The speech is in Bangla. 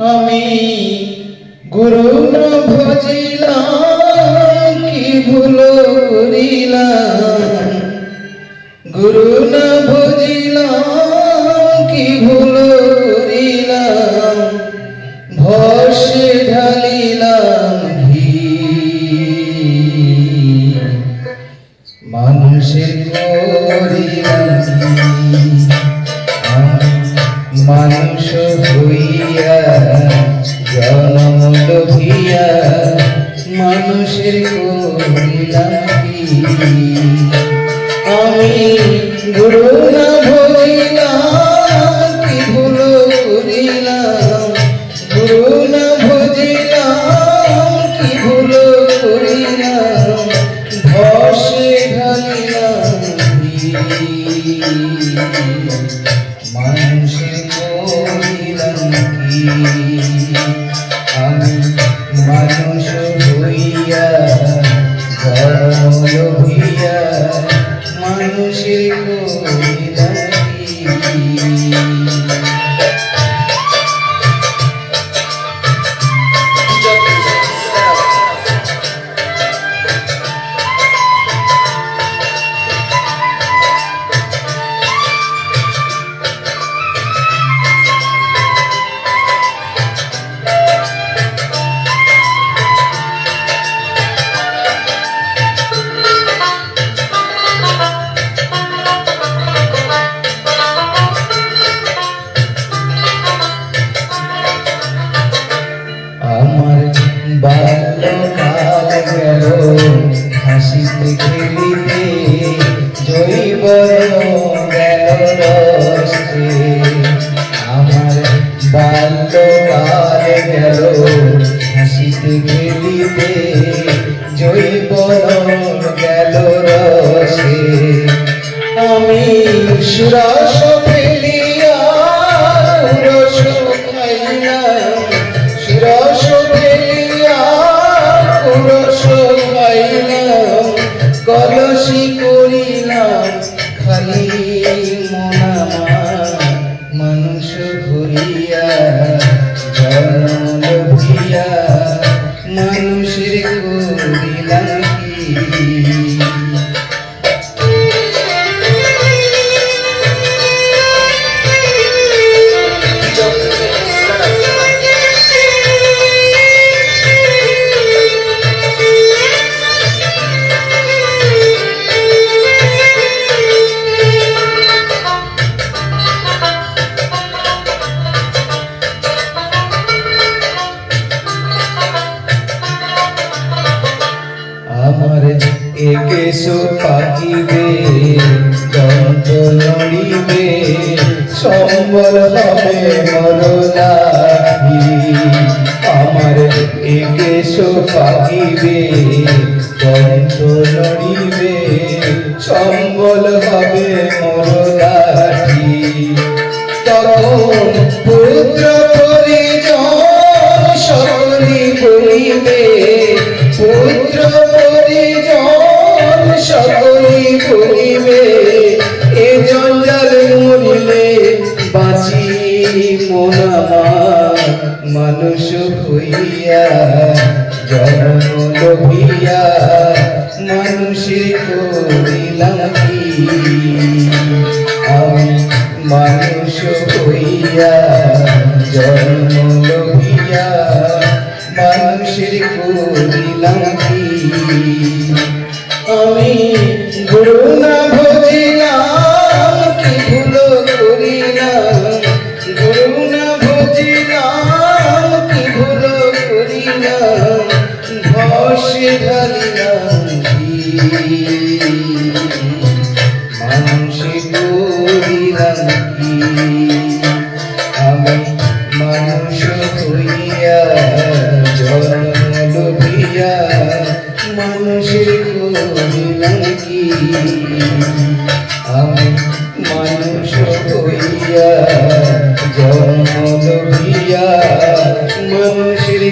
আমি গুরু ভজিলাম কি ভুল করিলাম? গুরু না ভজিলাম কি ভুল করিলাম? ভসে ঢালিলাম মানুষের মানুষের? আমি গুরু না গেল, হাসিতে খেলিতে জৈব গেল রসে। আমার বাল্যকাল গেল, হাসিতে খেলিতে জৈব গেল রসে। আমি সুরস আমার একেশো পাখিবে দন্ত নড়িবে সম্বল হবে মরলাহি আমার একেশো পাখিবে দন্ত নড়িবে সম্বল হবে মরলাহি পরিজন সকলি বলিবে এ জঞ্জাল মরিলে বাঁচি মোনামা মানুষ হইয়া, জন্ম লোভিয়া, মানুষের করিলাম কি আমি মানুষ হইয়া, জন্ম লোভিয়া, মানুষের করিলাম কি না ভজিলাম কি ভুল করিলাম? না ভজিলাম কি ভুল করিলাম? ধসে ঢালিলাম মানুষে করিলাম আমি মানুষ হইয়া জন্ম লইয়া মানুষের